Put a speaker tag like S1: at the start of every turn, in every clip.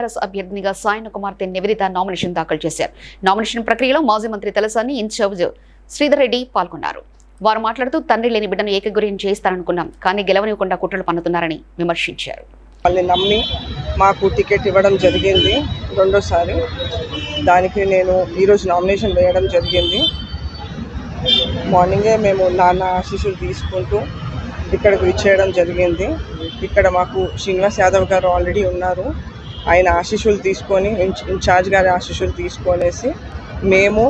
S1: TRS అభ్యర్థినిగా సాయన కుమార్తె Nivedita nomination దాఖలు చేశారు. నామినేషన్ ప్రక్రియలో మాజీ మంత్రి తలసాని ఇన్ఛార్జ్ శ్రీధర్ రెడ్డి పాల్గొన్నారు. వారు మాట్లాడుతూ తండ్రి లేని బిడ్డను ఏకగుర్యం చేస్తారనుకున్నాం కానీ గెలవనివ్వకుండా కుట్రలు పన్నుతున్నారని విమర్శించారు.
S2: వాళ్ళని నమ్మి మాకు టికెట్ ఇవ్వడం జరిగింది రెండోసారి. దానికి నేను ఈరోజు నామినేషన్ వేయడం జరిగింది. మార్నింగే మేము నాన్న శిశువులు తీసుకుంటూ ఇక్కడికి విచ్చేయడం జరిగింది. ఇక్కడ మాకు శ్రీనివాస్ యాదవ్ గారు ఆల్రెడీ ఉన్నారు. ఆయన ఆశీస్సులు తీసుకొని ఇన్ఛార్జ్ గారి ఆశీస్సులు తీసుకొనేసి మేము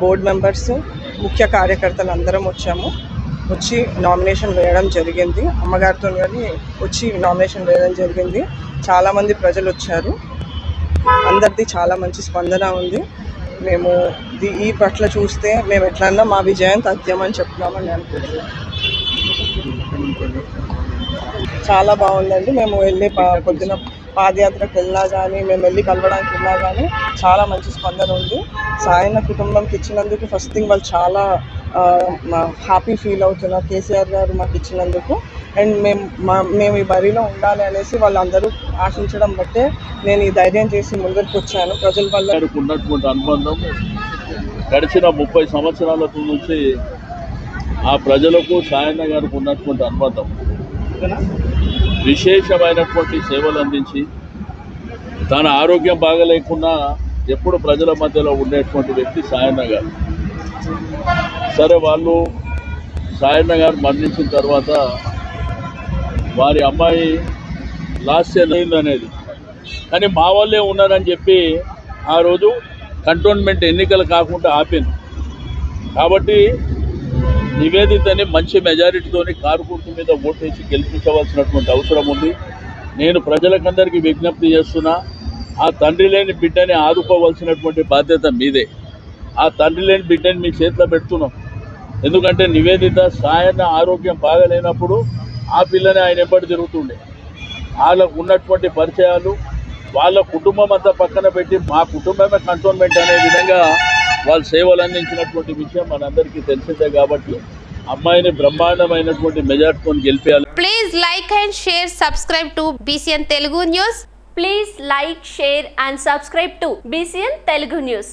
S2: బోర్డు మెంబర్స్ ముఖ్య కార్యకర్తలు అందరం వచ్చాము. వచ్చి నామినేషన్ వేయడం జరిగింది. అమ్మగారితో కానీ వచ్చి నామినేషన్ వేయడం జరిగింది. చాలామంది ప్రజలు వచ్చారు. అందరిది చాలా మంచి స్పందన ఉంది. మేము ఈ పట్ల చూస్తే మేము ఎట్లన్నా మా విజయం తథ్యమని చెప్తున్నామని అనుకుంటున్నాం. చాలా బాగుందండి. మేము వెళ్ళి పొద్దున పాదయాత్రకు వెళ్ళినా కానీ మేము వెళ్ళి కలవడానికి వెళ్ళినా కానీ చాలా మంచి స్పందన ఉంది. సాయన కుటుంబంకి ఇచ్చినందుకు ఫస్ట్ థింగ్ వాళ్ళు చాలా హ్యాపీ ఫీల్ అవుతున్నారు కేసీఆర్ గారు మాకు ఇచ్చినందుకు. అండ్ మేము మా మేము ఈ బరిలో ఉండాలి అనేసి వాళ్ళందరూ ఆశించడం బట్టే నేను ఈ ధైర్యం చేసి ముందరికి వచ్చాను. ప్రజల వల్ల
S3: గారికి ఉన్నటువంటి అనుబంధం గడిచిన ముప్పై సంవత్సరాల నుంచి ఆ ప్రజలకు సాయన్న గారికి ఉన్నటువంటి అనుబంధం. విశేషమైనటువంటి సేవలు అందించి తన ఆరోగ్యం బాగలేకున్నా ఎప్పుడు ప్రజల మధ్యలో ఉండేటువంటి వ్యక్తి సాయన్న గారు. సరే వాళ్ళు సాయన్న గారు మరణించిన తర్వాత వారి అమ్మాయి లాస్ట్ ఇయర్ అనేది. కానీ మా వాళ్ళే ఉన్నారని చెప్పి ఆ రోజు కంటోన్మెంట్ ఎన్నికలు కాకుండా ఆపింది. కాబట్టి నివేదితని మంచి మెజారిటీతోని కారు గుర్తు మీద ఓటేసి గెలిపించవలసినటువంటి అవసరం ఉంది. నేను ప్రజలకందరికీ విజ్ఞప్తి చేస్తున్నా ఆ తండ్రి లేని బిడ్డని ఆదుకోవాల్సినటువంటి బాధ్యత మీదే. ఆ తండ్రి లేని బిడ్డని మీ చేతిలో పెడుతున్నాం. ఎందుకంటే నివేదిత సాయన్న ఆరోగ్యం బాగలేనప్పుడు ఆ పిల్లని ఆయన ఎప్పటి తిరుగుతుండే. వాళ్ళకు ఉన్నటువంటి పరిచయాలు వాళ్ళ కుటుంబం అంతా పక్కన పెట్టి మా కుటుంబమే కంటోన్మెంట్ అనే విధంగా వాళ్ళు సేవలు అందించినటువంటి విషయం మనందరికీ తెలిసిందే కాబట్టి అమ్మాయిని బ్రహ్మాండమైనటువంటి majority గెలిపేయాలి.
S4: Please like and share subscribe to BCN Telugu news
S5: please like share and subscribe to BCN Telugu news